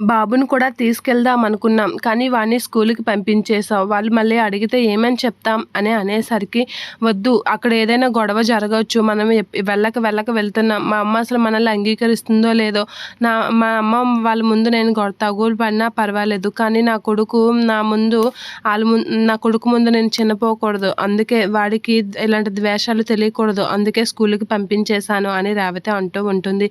బాబుని కూడా తీసుకెళ్దాం అనుకున్నాం. కానీ వాడిని స్కూల్కి పంపించేసాం వాళ్ళు మళ్ళీ అడిగితే ఏమని చెప్తాం అని అనేసరికి వద్దు అక్కడ ఏదైనా గొడవ జరగవచ్చు. మనం వెళ్ళక వెళ్ళక వెళ్తున్నాం. మా అమ్మ అసలు మనల్ని అంగీకరిస్తుందో లేదో నా మా అమ్మ వాళ్ళ ముందు నేను గొడవ తగులు పడినా పర్వాలేదు. కానీ నా కొడుకు నా ముందు వాళ్ళ ముందు నా కొడుకు ముందు నేను చిన్నపోకూడదు. అందుకే వాడికి ఇలాంటి ద్వేషాలు తెలియకూడదు. అందుకే స్కూల్కి పంపించేశాను అని రేవతి అంటూ ఉంటుంది.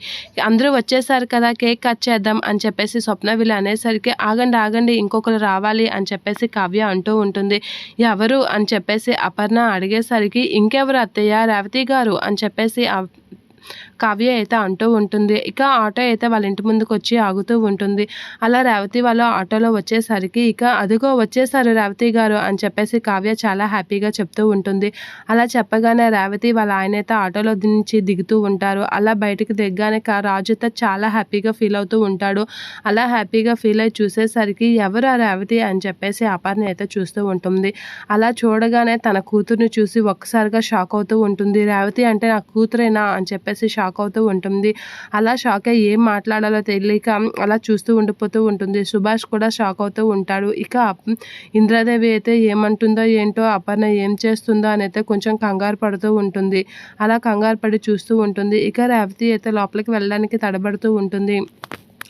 అందరూ వచ్చేసారు కదా కేక్ కట్ చేద్దాం అని చెప్పేసి స్వప్న వీళ్ళు అనేసరికి ఆగండి ఆగండి ఇంకొకరు రావాలి అని చెప్పేసి కావ్య అంటూ ఉంటుంది. ఎవరు? అని చెప్పేసి అపర్ణ అడిగేసరికి ఇంకెవరు అత్తయ్య? రేవతి గారు? అని చెప్పేసి కావ్య అయితే అంటూ ఉంటుంది. ఇక ఆటో అయితే వాళ్ళ ఇంటి ముందుకు వచ్చి ఆగుతూ ఉంటుంది. అలా రేవతి వాళ్ళు ఆటోలో వచ్చేసరికి ఇక అదిగో వచ్చేసారు రేవతి గారు అని చెప్పేసి కావ్య చాలా హ్యాపీగా చెప్తూ ఉంటుంది. అలా చెప్పగానే రేవతి వాళ్ళ ఆయన అయితే ఆటోలో నుంచి దిగుతూ ఉంటారు. అలా బయటకు దిగ్గానే రాజుతో రాజు అయితే చాలా హ్యాపీగా ఫీల్ అవుతూ ఉంటాడు. అలా హ్యాపీగా ఫీల్ అయి చూసేసరికి ఎవరు ఆ రేవతి అని చెప్పేసి అపర్ణ అయితే చూస్తూ ఉంటుంది. అలా చూడగానే తన కూతుర్ని చూసి ఒక్కసారిగా షాక్ అవుతూ ఉంటుంది. రేవతి అంటే నా కూతురేనా అని చెప్పి చెప్పేసి షాక్ అవుతూ ఉంటుంది. అలా షాక్ అయ్యి ఏం మాట్లాడాలో తెలియక అలా చూస్తూ ఉండిపోతూ ఉంటుంది. సుభాష్ కూడా షాక్ అవుతూ ఉంటాడు. ఇక ఇంద్రాదేవి అయితే ఏమంటుందో ఏంటో అపర్ణ ఏం చేస్తుందో అని అయితే కొంచెం కంగారు పడుతూ ఉంటుంది. అలా కంగారు పడి చూస్తూ ఉంటుంది. ఇక రేవతి అయితే లోపలికి వెళ్ళడానికి తడబడుతూ ఉంటుంది.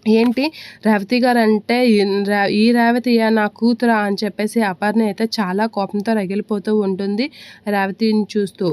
ఏంటి? రేవతి గారు అంటే ఈ- రా- ఈ రేవతియా నా కూతురా అని చెప్పేసి అపర్ణ అయితే చాలా కోపంతో రగిలిపోతూ ఉంటుంది రేవతిని చూస్తూ.